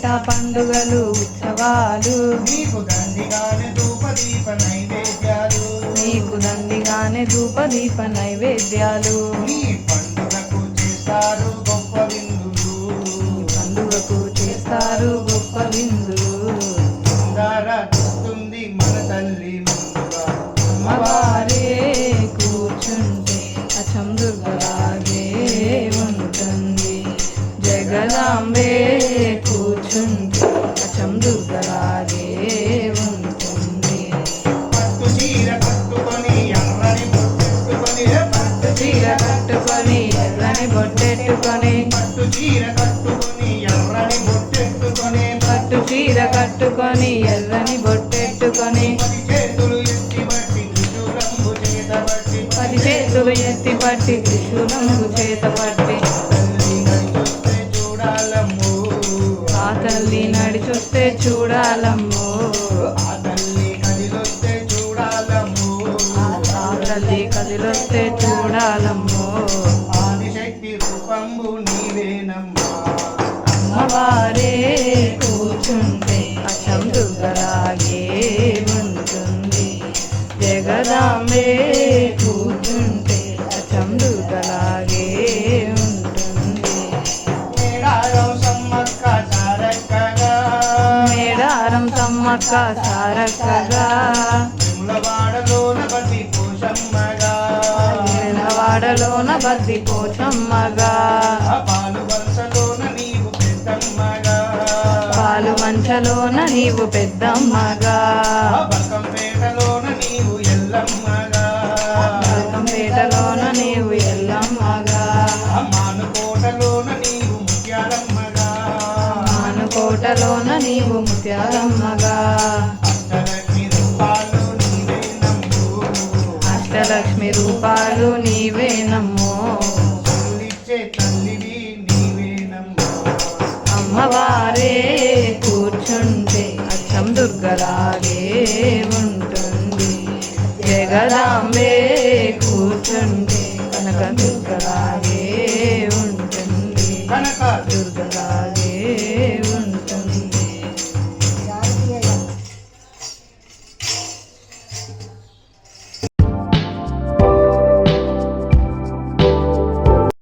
పండుగలు ఉత్సవాలు. నీకు దండిగానే ధూప దీప నైవేద్యాలు. నీకు దండిగానే ధూపదీప నైవేద్యాలు. నీ పండుగకు చేస్తారు గొప్ప విందులు. పండుగకు చేస్తారు గొప్ప విందులు. చూస్తుంది మన తల్లి ముందుగా. అమ్మవారే కూర్చుంటే అచ్చం దుర్గలాగే ఉంటుంది జగదాంబే ఉంటుంది. పట్టు చీర కట్టుకొని ఎర్రని బొట్టెట్టుకొని పట్టు చీర కట్టుకొని ఎర్రని బొట్టెట్టుకొని. పట్టు చీర కట్టుకొని ఎర్రని బొట్టెట్టుకొని. పట్టు చీర కట్టుకొని ఎర్రని బొట్టెట్టుకొని. పది చేతులు ఎత్తి బట్టి పది చేతులు ఎత్తి పట్టి త్రిశూలంబు చేత బట్టి త్రిశూలంబు చేత పట్టి. చూడాలమ్మో. ఆ తల్లి నడిచొస్తే చూడాలమ్మో. ఆ తల్లి కదిలొస్తే కదిలొస్తే చూడాలమ్మో. ఆదిశక్తి రూపంబు నీవేనమ్మా. అమ్మవారే మేడారం సమ్మక్క సారక్కగా. వాడలోన బద్ది పోచమ్మగా పాలు మంచలోన నీవు పెద్దమ్మగా. మానుకోటలోన నీవు ముత్యాలమ్మగా. అష్టలక్ష్మి రూపాలు తల్లివి నీవేనమ్మా అమ్మవారే కూర్చుంటే అచ్చం దుర్గలాగే ఉంటుంది జగదాంబే కూర్చుంటే కనక దుర్గలాగే ఉంటుంది కనక దుర్గలాగే